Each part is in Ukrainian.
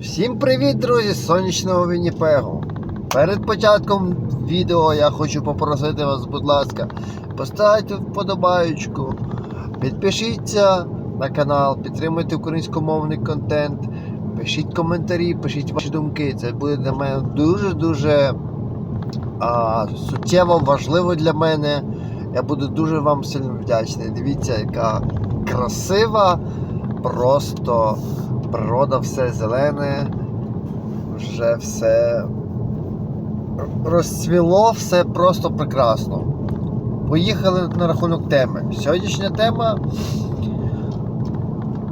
Всім привіт, друзі, з сонячного Вінніпегу. Перед початком відео я хочу попросити вас, будь ласка, поставте вподобаючку, підпишіться на канал, підтримуйте українськомовний контент, пишіть коментарі, пишіть ваші думки. Це буде для мене дуже-дуже суттєво важливо для мене. Я буду дуже вам сильно вдячний. Дивіться, яка красива, просто природа, все зелене, вже все розцвіло, все просто прекрасно. Поїхали на рахунок теми. Сьогоднішня тема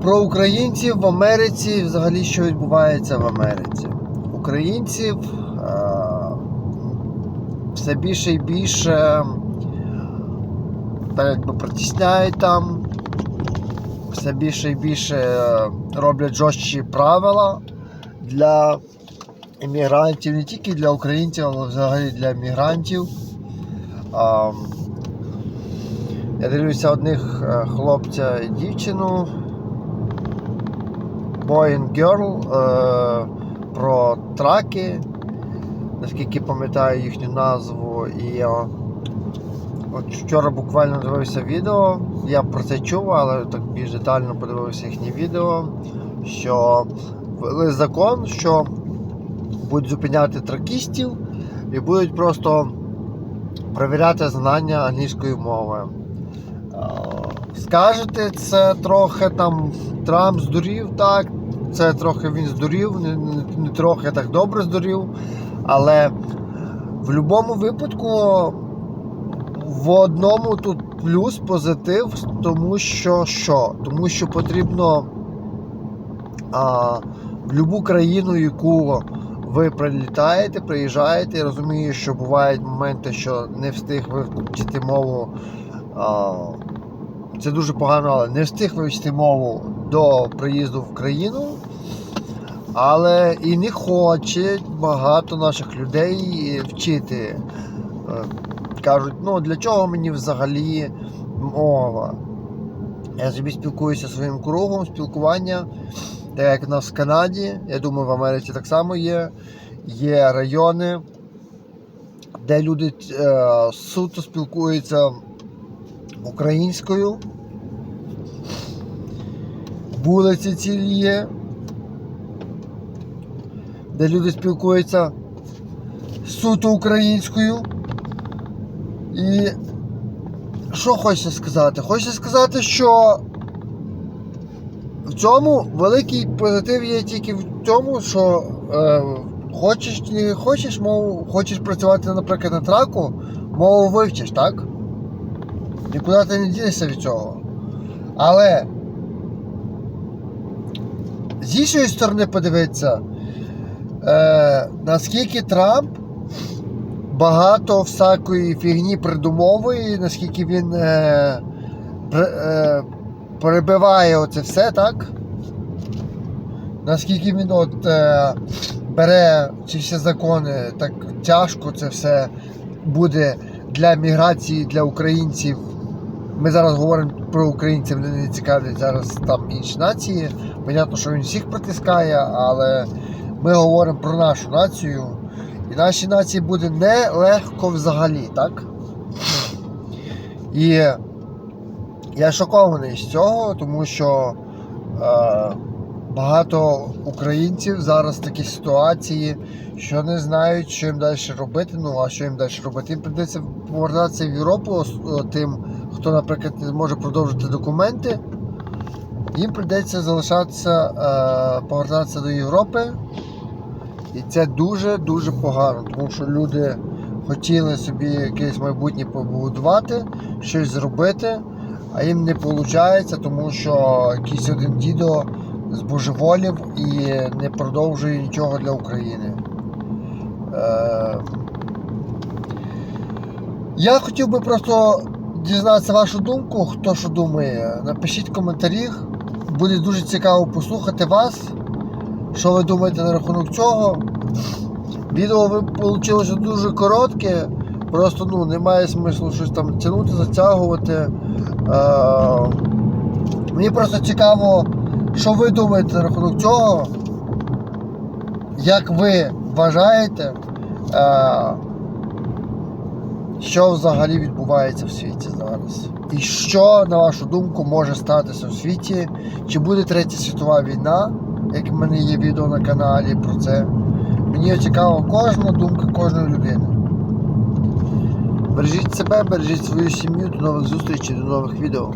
про українців в Америці і взагалі, що відбувається в Америці. Українців е- все більше і більше так якби притісняють там все більше і більше е, роблять жорсткі правила для іммігрантів, не тільки для українців, але взагалі для іммігрантів. Я дивлюся одних е, хлопця і дівчину Boy and Girl е, про траки, наскільки пам'ятаю їхню назву. І От вчора буквально дивився відео, я про це чув, але так більш детально подивився їхнє відео, що ввели закон, що будуть зупиняти тракістів і будуть просто перевіряти знання англійської мови. Е, Скажете, це трохи там Трамп здурів, так, це трохи він здурів, не, не, не трохи так добре здурів, але в будь-якому випадку в одному тут плюс позитив, тому що що? Тому що потрібно а, в будь-яку країну, яку ви прилітаєте, приїжджаєте, розумію, що бувають моменти, що не встиг вивчити мову. А, це дуже погано, але не встиг вивчити мову до приїзду в країну. Але і не хоче багато наших людей вчити. Кажуть, ну для чого мені взагалі мова? Я собі спілкуюся своїм кругом спілкування, так як у нас в Канаді, я думаю, в Америці так само є. Є райони, де люди е, суто спілкуються українською. Вулиці цілі є, де люди спілкуються суто українською. І що хочеться сказати? Хочеться сказати, що в цьому великий позитив є тільки в тому, що е, хочеш не хочеш мову, хочеш працювати, наприклад, на траку, мову вивчиш, так? Нікуди ти не дінешся від цього. Але з іншої сторони подивитися, е, наскільки Трамп багато всякої фігні придумовує, наскільки він е, е, перебиває оце все, так? Наскільки він от е, бере ці всі закони, так тяжко це все буде для міграції, для українців. Ми зараз говоримо про українців, мене не цікавлять зараз там інші нації. Понятно, що він всіх притискає, але ми говоримо про нашу націю. І нашій нації буде нелегко взагалі, так? І я шокований з цього, тому що е, багато українців зараз в такій ситуації, що не знають, що їм далі робити. Ну, а що їм далі робити? Їм прийдеться повертатися в Європу тим, хто, наприклад, не зможе продовжити документи. Їм прийдеться залишатися, е, повертатися до Європи. І це дуже-дуже погано, тому що люди хотіли собі якесь майбутнє побудувати, щось зробити, а їм не виходить, тому що якийсь один дідо збожеволів і не продовжує нічого для України. Е... Я хотів би просто дізнатися вашу думку, хто що думає. Напишіть в коментарях. Буде дуже цікаво послухати вас. Що ви думаєте на рахунок цього? Відео вийшло дуже коротке, просто ну, немає смислу щось там тягнути, затягувати. Е, Мені просто цікаво, що ви думаєте на рахунок цього. як ви вважаєте, е, що взагалі відбувається в світі зараз? І що, на вашу думку, може статися у світі? Чи буде третя світова війна, як в мене є відео на каналі про це? Мені цікава кожна думка кожної людини. Бережіть себе, бережіть свою сім'ю, до нових зустрічей, до нових відео.